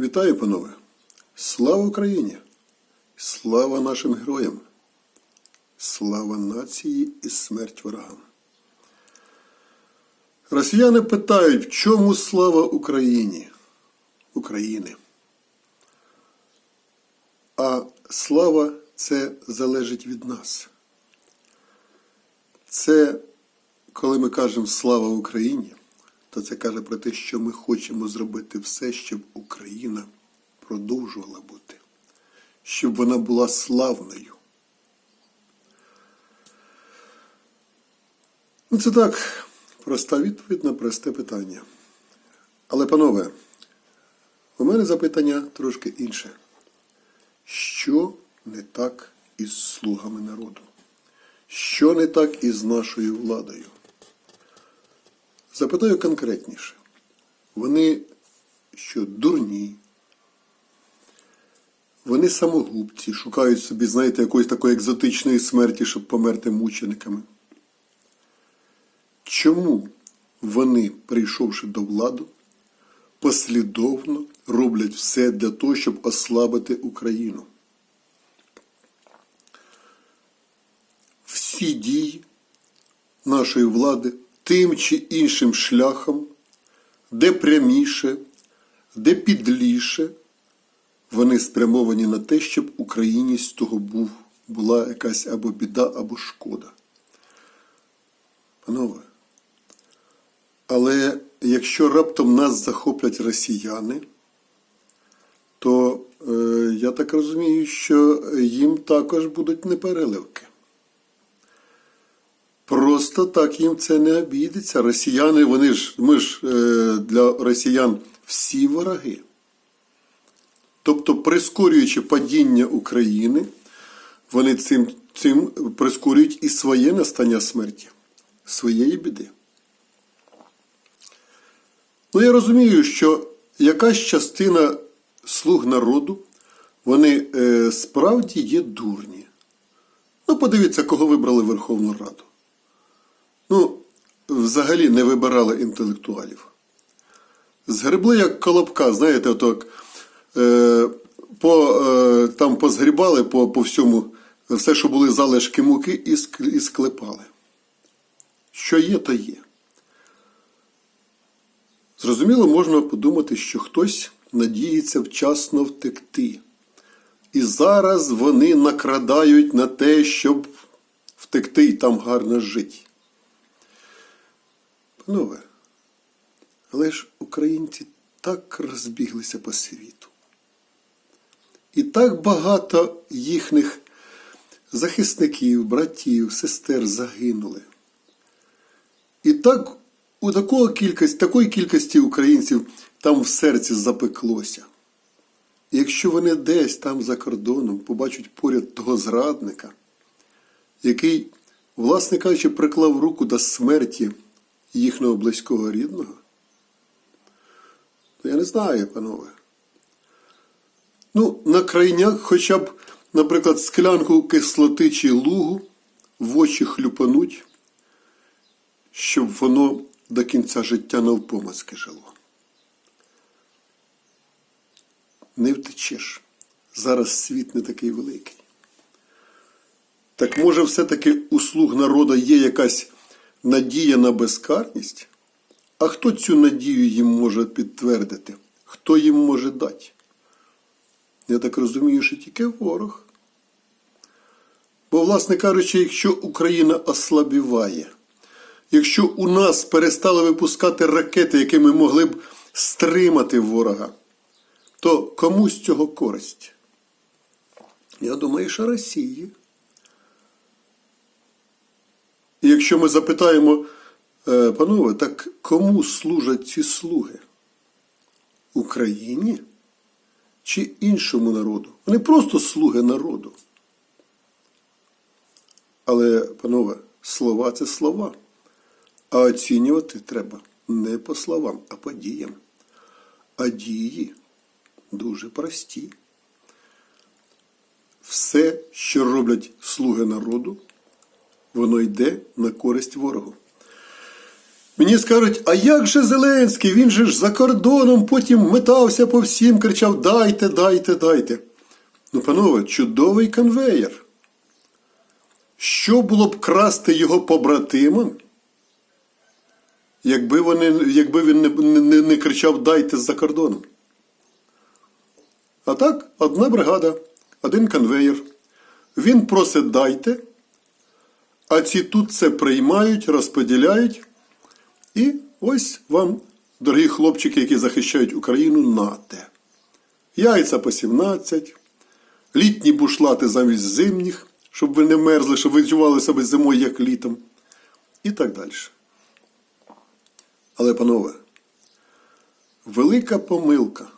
Вітаю, панове! Слава Україні! Слава нашим героям! Слава нації і смерть ворогам! Росіяни питають, в чому слава Україні? України. А слава це залежить від нас. Це, коли ми кажемо слава Україні, то це каже про те, що ми хочемо зробити все, щоб Україна продовжувала бути, щоб вона була славною. Ну, це так, проста відповідь на просте питання. Але, панове, у мене запитання трошки інше. Що не так із слугами народу? Що не так із нашою владою? Запитаю конкретніше. Вони що дурні, вони самогубці, шукають собі, знаєте, якоїсь такої екзотичної смерті, щоб померти мучениками. Чому вони, прийшовши до влади, послідовно роблять все для того, щоб ослабити Україну? Всі дії нашої влади тим чи іншим шляхом, де пряміше, де підліше, вони спрямовані на те, щоб Україні з того був, була якась або біда, або шкода. Панове, але якщо раптом нас захоплять росіяни, то е, я так розумію, що їм також будуть непереливки. Просто так їм це не обійдеться. Росіяни, вони ж, ми ж е, для росіян всі вороги. Тобто, прискорюючи падіння України, вони цим, цим прискорюють і своє настання смерті, своєї біди. Ну, я розумію, що якась частина слуг народу, вони е, справді є дурні. Ну, подивіться, кого вибрали Верховну Раду. Ну, взагалі не вибирали інтелектуалів. Згребли як колобка, знаєте, отак, е, по, е, там позгрібали по, по всьому все, що були залишки муки, і, ск, і склепали. Що є, то є. Зрозуміло, можна подумати, що хтось надіється вчасно втекти. І зараз вони накрадають на те, щоб втекти і там гарно жити. Панове, але ж українці так розбіглися по світу. І так багато їхніх захисників, братів, сестер загинули. І так у такої кількості, такої кількості українців там в серці запеклося. І якщо вони десь там за кордоном побачать поряд того зрадника, який, власне кажучи, приклав руку до смерті їхнього близького рідного, то я не знаю, панове. Ну, на крайняк хоча б, наприклад, склянку кислоти чи лугу в очі хлюпануть, щоб воно до кінця життя навпомацьки жило. Не втечеш. Зараз світ не такий великий. Так може, все-таки у слуг народу є якась надія на безкарність? А хто цю надію їм може підтвердити? Хто їм може дати? Я так розумію, що тільки ворог. Бо, власне кажучи, якщо Україна ослабіває, якщо у нас перестали випускати ракети, якими могли б стримати ворога, то кому з цього користь? Я думаю, що Росії. І якщо ми запитаємо, «Е, панове, так кому служать ці слуги? Україні чи іншому народу? Вони просто слуги народу. Але, панове, слова це слова. А оцінювати треба не по словам, а по діям. А дії дуже прості. Все, що роблять слуги народу, воно йде на користь ворогу. Мені скажуть, а як же Зеленський? Він же ж за кордоном потім метався по всім, кричав: дайте, дайте, дайте. Ну, панове, чудовий конвеєр. Що було б красти його побратимам, якби, вони, якби він не, не, не кричав дайте з-за кордоном? А так, одна бригада, один конвеєр. Він просить дайте, а ці тут це приймають, розподіляють. І ось вам, дорогі хлопчики, які захищають Україну, нате. Яйця по 17, літні бушлати замість зимніх, щоб ви не мерзли, щоб ви відчували себе зимою, як літом. І так далі. Але, панове, велика помилка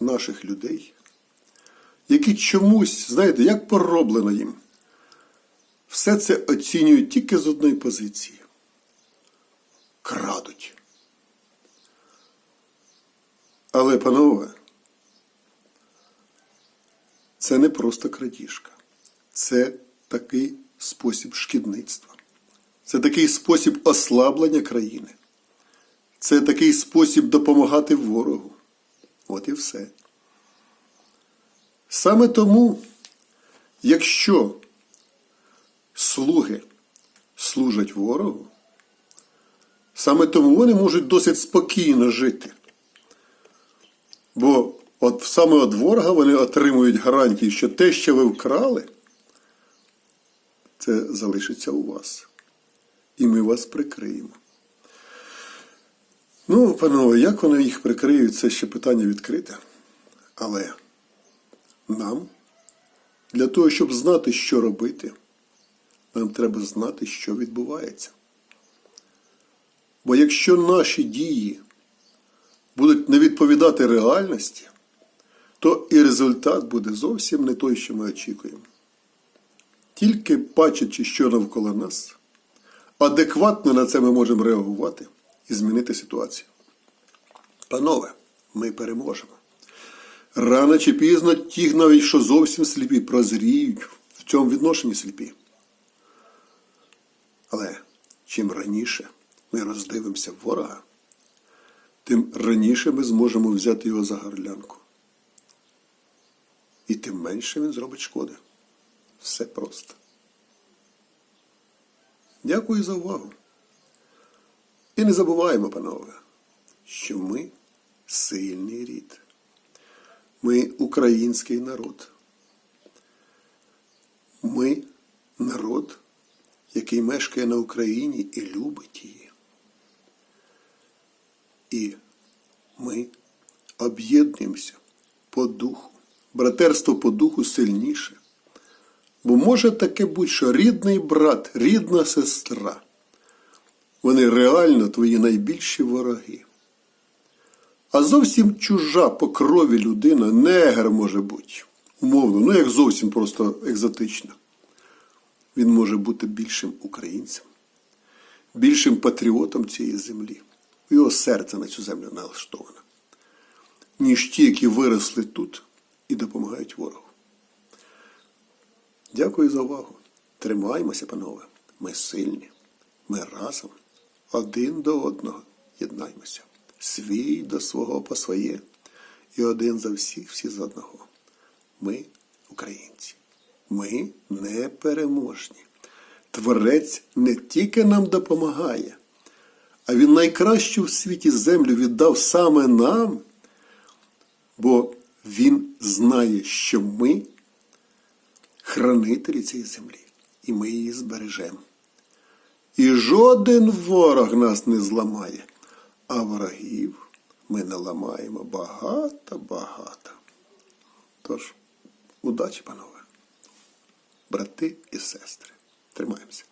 наших людей, які чомусь, знаєте, як пороблено їм, все це оцінюють тільки з одної позиції. Крадуть. Але, панове, це не просто крадіжка. Це такий спосіб шкідництва. Це такий спосіб ослаблення країни. Це такий спосіб допомагати ворогу. От і все. Саме тому, якщо слуги служать ворогу, саме тому вони можуть досить спокійно жити. Бо от саме від ворога вони отримують гарантії, що те, що ви вкрали, це залишиться у вас. І ми вас прикриємо. Ну, панове, як вони їх прикриють, це ще питання відкрите. Але нам, для того, щоб знати, що робити, нам треба знати, що відбувається. Бо якщо наші дії будуть не відповідати реальності, то і результат буде зовсім не той, що ми очікуємо. Тільки бачачи, що навколо нас, адекватно на це ми можемо реагувати і змінити ситуацію. Панове, ми переможемо. Рано чи пізно ті, навіть що зовсім сліпі, прозріють в цьому відношенні сліпі. Але чим раніше ми роздивимося ворога, тим раніше ми зможемо взяти його за горлянку. І тим менше він зробить шкоди. Все просто. Дякую за увагу. І не забуваємо, панове, що ми сильний рід. Ми український народ. Ми народ, який мешкає на Україні і любить її. І ми об'єднуємося по духу. Братерство по духу сильніше. Бо може таке бути, що рідний брат, рідна сестра. Вони реально твої найбільші вороги. А зовсім чужа по крові людина, негр може бути, умовно, ну як зовсім просто екзотично. Він може бути більшим українцем, більшим патріотом цієї землі. Його серце на цю землю налаштоване, ніж ті, які виросли тут і допомагають ворогу. Дякую за увагу. Тримаймося, панове. Ми сильні. Ми разом один до одного єднаймося. Свій до свого по своє, і один за всіх, всі за одного. Ми українці. Ми непереможні. Творець не тільки нам допомагає, а він найкращу в світі землю віддав саме нам, бо він знає, що ми хранителі цієї землі, і ми її збережемо. І жоден ворог нас не зламає, а ворогів ми не ламаємо багато-багато. Тож, удачі, панове, брати і сестри, тримаємося.